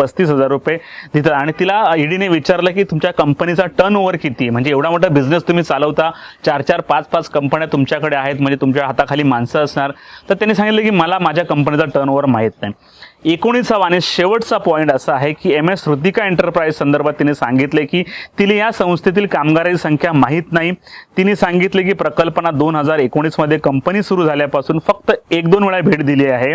पस्तीस हजार रुपये तिथं. आणि तिला ईडीने विचारलं की तुमच्या कंपनीचा टर्न ओव्हर किती म्हणजे एवढा मोठा बिझनेस तुम्ही चालवता. चार चार पाच पाच कंपन्या तुमच्याकडे आहेत. म्हणजे तुमच्या हाताखाली माणसं असणार. तर त्यांनी सांगितलं की मला माझ्या कंपनीचा टर्न ओव्हर माहीत नाही. एकोणीसावा आणि शेवटचा पॉईंट असा आहे की एम एस ऋतिका एंटरप्राइज संदर्भात तिने सांगितले की तिने या संस्थेतील कामगारांची संख्या माहीत नाही. तिने सांगितले की प्रकल्पना दोन हजार एकोणीसमध्ये कंपनी सुरू झाल्यापासून फक्त एक दोन वेळा भेट दिली आहे.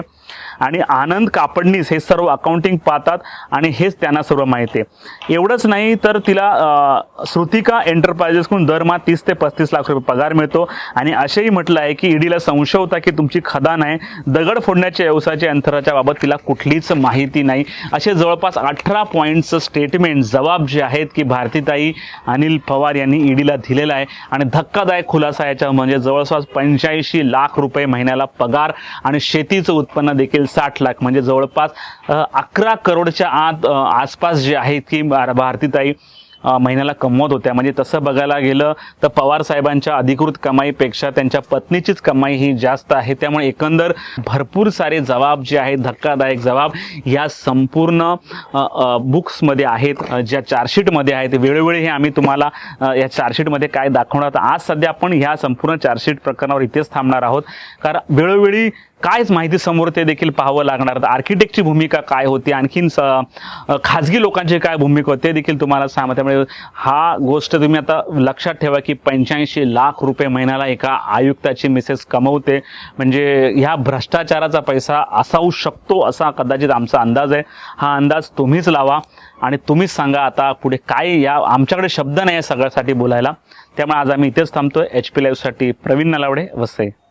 आणि आनंद कापडणीस हे सर्व अकाउंटिंग पाहतात आणि हेच त्यांना सर्व माहिती आहे. एवढंच नाही तर तिला श्रुतिका एंटरप्राइजेसकडून दरमहा तीस ते पस्तीस लाख रुपये पगार मिळतो. आणि असेही म्हटलं आहे की ईडीला संशय होता की तुमची खदान आहे दगड फोडण्याच्या व्यवसायाच्या अंतराच्या बाबत तिला कुठलीच माहिती नाही. असे जवळपास अठरा पॉईंटचं स्टेटमेंट जबाब जे आहेत की भारतीताई अनिल पवार यांनी ईडीला दिलेला आहे. आणि धक्कादायक खुलासा याच्या म्हणजे जवळपास पंच्याऐंशी लाख रुपये महिन्याला पगार आणि शेतीचं उत्पन्न देखील साठ लाख म्हणजे जवळपास अकरा करोडच्या आत आसपास जे आहेत की भारतीताई महिन्याला कमवत होत्या. म्हणजे तसं बघायला गेलं तर पवार साहेबांच्या अधिकृत कमाईपेक्षा त्यांच्या पत्नीचीच कमाई ही जास्त आहे. त्यामुळे एकंदर भरपूर सारे जबाब जे आहेत धक्कादायक जबाब या संपूर्ण बुक्समध्ये आहेत ज्या चार्जशीटमध्ये आहेत. वेळोवेळी हे आम्ही तुम्हाला या चार्जशीटमध्ये काय दाखवणार आज सध्या आपण ह्या संपूर्ण चार्जशीट प्रकरणावर इथेच थांबणार आहोत. कारण वेळोवेळी कायच माहिती समोर ते देखील पाहावं लागणार. आर्किटेक्टची भूमिका काय होती? आणखीन खाजगी लोकांची काय भूमिका होते? देखील तुम्हाला सांगा. त्यामुळे हा गोष्ट तुम्ही आता लक्षात ठेवा की पंच्याऐंशी लाख रुपये महिन्याला एका आयुक्ताची मिसेस कमवते. म्हणजे ह्या भ्रष्टाचाराचा पैसा असाऊ शकतो असा कदाचित आमचा अंदाज आहे. हा अंदाज तुम्हीच लावा. आणि तुम्हीच सांगा आता पुढे काय या आमच्याकडे शब्द नाही आहे सगळ्यासाठी बोलायला. त्यामुळे आज आम्ही इथेच थांबतो एच पी लाईव्हसाठी प्रवीण नलावडे वसे